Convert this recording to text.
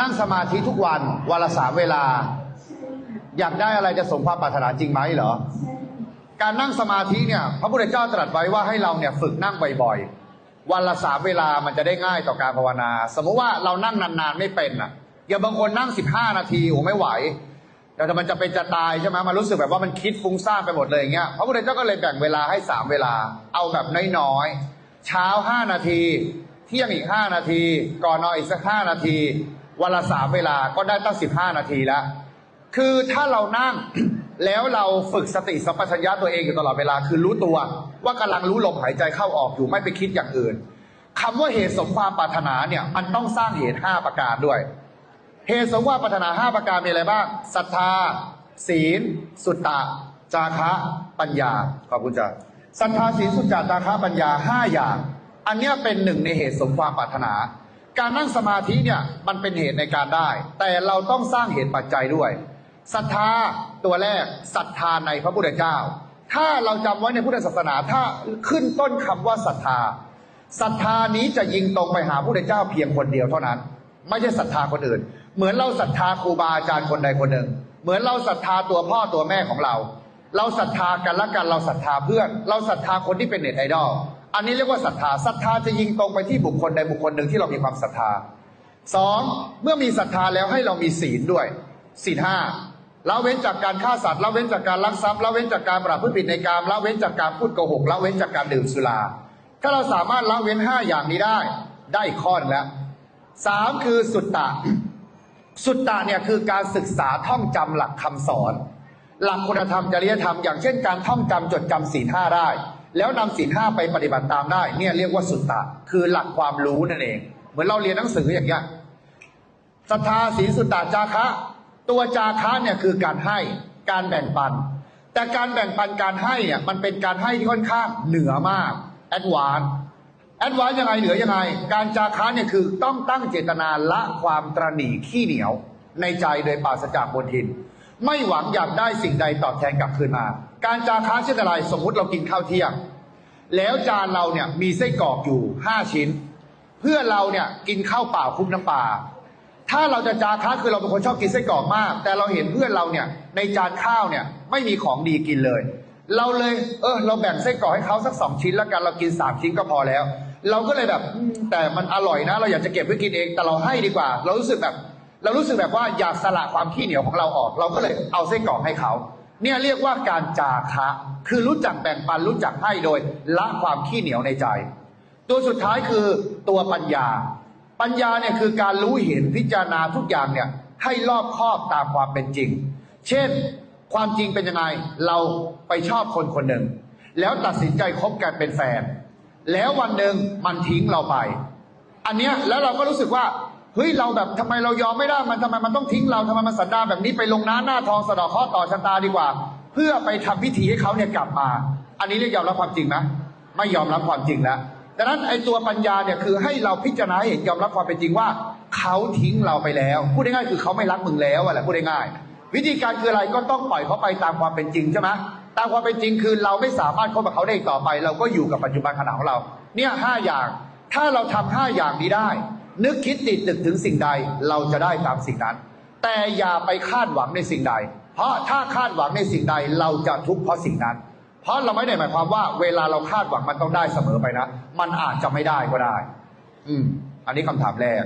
นั่งสมาธิทุกวันวันละสามเวลา อยากได้อะไรจะสมความปรารถนาจริงไหมเหรอ การนั่งสมาธิเนี่ย พระพุทธเจ้าตรัสไว้ว่าให้เราเนี่ยฝึกนั่งบ่อยๆ วันละสามเวลามันจะได้ง่ายต่อการภาวนา สมมุติว่าเรานั่งนานๆไม่เป็นอะอย่างบางคนนั่ง15นาทีโอ้ไม่ไหวแต่มันจะเป็นจะตายใช่ไหมมันรู้สึกแบบว่ามันคิดฟุ้งซ่านไปหมดเลยอย่างเงี้ยพระพุทธเจ้าก็เลยแบ่งเวลาให้สามเวลา เอาแบบน้อยๆเช้า5นาที เที่ยงอีก5นาที ก่อนนอนอีกสัก5นาที วันละสามเวลาก็ได้ตั้ง15นาทีแล้ว คือถ้าเรานั่งแล้วเราฝึกสติสัมปชัญญะตัวเองอยู่ตลอดเวลา คือรู้ตัว ว่ากำลังรู้ลมหายใจเข้าออกอยู่ไม่ไปคิดอย่างอื่นคำว่าเหตุสมความปรารถนาเนี่ยมันต้องสร้างเหตุ5ประการด้วย เหตุสมความปรารถนา5ประการมีอะไรบ้างศรัทธา ศีล สุตตะ จาคะ ปัญญาขอบคุณจ้ะศรัทธาศีลสุตตะจาคะปัญญา5อย่าง อันนี้เป็นหนึ่งในเหตุสมความปรารถนา การนั่งสมาธิเนี่ยมันเป็นเหตุในการได้ แต่เราต้องสร้างเหตุปัจจัยด้วยศรัทธาตัวแรกศรัทธาในพระพุทธเจ้า ถ้าเราจำไว้ในพุทธศาสนาถ้าขึ้นต้นคำว่าศรัทธาศรัทธานี้จะยิงตรงไปหาพระพุทธเจ้าเพียงคนเดียวเท่านั้น ไม่ใช่ศรัทธาคนอื่น เหมือนเราศรัทธาครูบาอาจารย์คนใดคนหนึ่ง เหมือนเราศรัทธาตัวพ่อตัวแม่ของเรา เราศรัทธากันและกันเราศรัทธาเพื่อน เราศรัทธาคนที่เป็นเน็ตไอดอล อันนี้เรียกว่าศรัทธาศรัทธาจะยิงตรงไปที่บุคคลใดบุคคลหนึ่งที่เรามีความศรัทธาสองเมื่อมีศรัทธาแล้วให้เรามีศีลด้วยศีลห้าละเว้นจากการฆ่าสัตว์ละเว้นจากการลักทรัพย์ละเว้นจากการประพฤติผิดในกามละเว้นจากการพูดโกหกละเว้นจากการดื่มสุรา ถ้าเราสามารถละเว้นห้าอย่างนี้ได้ ได้ข้อแล้วสามคือสุตตะ สุตตะเนี่ยคือการศึกษาท่องจำหลักคำสอน หลักคุณธรรมจริยธรรมอย่างเช่นการท่องจำจดจำศีลห้าได้ แล้วนำศีลห้าไปปฏิบัติตามได้ เนี่ยเรียกว่าสุตตะ คือหลักความรู้นั่นเอง เหมือนเราเรียนหนังสืออย่างเงี้ยศรัทธาศีลสุตตะจาคะ ตัวจาคะเนี่ยคือการให้การแบ่งปัน แต่การแบ่งปันการให้เนี่ยมันเป็นการให้ที่ค่อนข้างเหนือมากแอดวานแอดวานยังไงเหนือยังไง การจาคะเนี่ยคือต้องตั้งเจตนาละความตรณีขี้เหนียว ในใจโดยปราศจากบนทิน ไม่หวังอยากได้สิ่งใดตอบแทนกลับคืนมา การจาคะเช่นอะไรสมมุติเรากินข้าวเที่ยง แล้วจานเราเนี่ยมีไส้กรอกอยู่5ชิ้น เพื่อเราเนี่ยกินข้าวเปล่าคลุกน้ำปลาถ้าเราจะจาคะคือเราเป็นคนชอบกินไส้กรอกมาก แต่เราเห็นเพื่อนเราเนี่ยในจานข้าวเนี่ยไม่มีของดีกินเลย เราเลย เออ เราแบ่งไส้กรอกให้เขาสักสองชิ้นแล้วกันเรากินสามชิ้นก็พอแล้ว เราก็เลยแบบแต่มันอร่อยนะ เราอยากจะเก็บไว้กินเองแต่เราให้ดีกว่า เรารู้สึกแบบ เรารู้สึกแบบว่าอยากสละความขี้เหนียวของเราออก เราก็เลยเอาไส้กรอกให้เขา เนี่ยเรียกว่าการจาคะ คือรู้จักแบ่งปันรู้จักให้โดยละความขี้เหนียวในใจ ตัวสุดท้ายคือตัวปัญญา ปัญญาเนี่ยคือการรู้เห็นพิจารณาทุกอย่างเนี่ยให้รอบคอบตามความเป็นจริง เช่น ความจริงเป็นยังไง เราไปชอบคนคนหนึ่ง แล้วตัดสินใจคบกันเป็นแฟน แล้ววันหนึ่งมันทิ้งเราไป อันเนี้ยแล้วเราก็รู้สึกว่า เฮ้ยเราแบบทำไมเรายอมไม่ได้มันทำไมมันต้องทิ้งเราทำไมมันสันดาแบบนี้ไปลงน้าหน้าทองสะดอกข้อต่อชะตาดีกว่า เพื่อไปทำพิธีให้เขาเนี่ยกลับมา อันนี้เรียกยอมรับความจริงไหมไม่ยอมรับความจริงแล้วดังนั้นไอ้ตัวปัญญาเนี่ยคือให้เราพิจารณาเห็นยอมรับความเป็นจริงว่า เขาทิ้งเราไปแล้วพูดง่ายๆคือเขาไม่รักมึงแล้วอะไรพูดง่ายๆวิธีการคืออะไรก็ต้องปล่อยเขาไปตามความเป็นจริงใช่ไหมตามความเป็นจริงคือเราไม่สามารถคบกับเขาได้อีกต่อไป เราก็อยู่กับปัจจุบันขณะของเรา เนี่ยห้าอย่างถ้าเราทำห้าอย่างนี้ได้ นึกคิดติดตึกถึงสิ่งใดเราจะได้ตามสิ่งนั้น แต่อย่าไปคาดหวังในสิ่งใด เพราะถ้าคาดหวังในสิ่งใดเราจะทุกข์เพราะสิ่งนั้น เพราะเราไม่ได้หมายความว่า เวลาเราคาดหวังมันต้องได้เสมอไปนะ มันอาจจะไม่ได้ก็ได้ อืม อันนี้คำถามแรก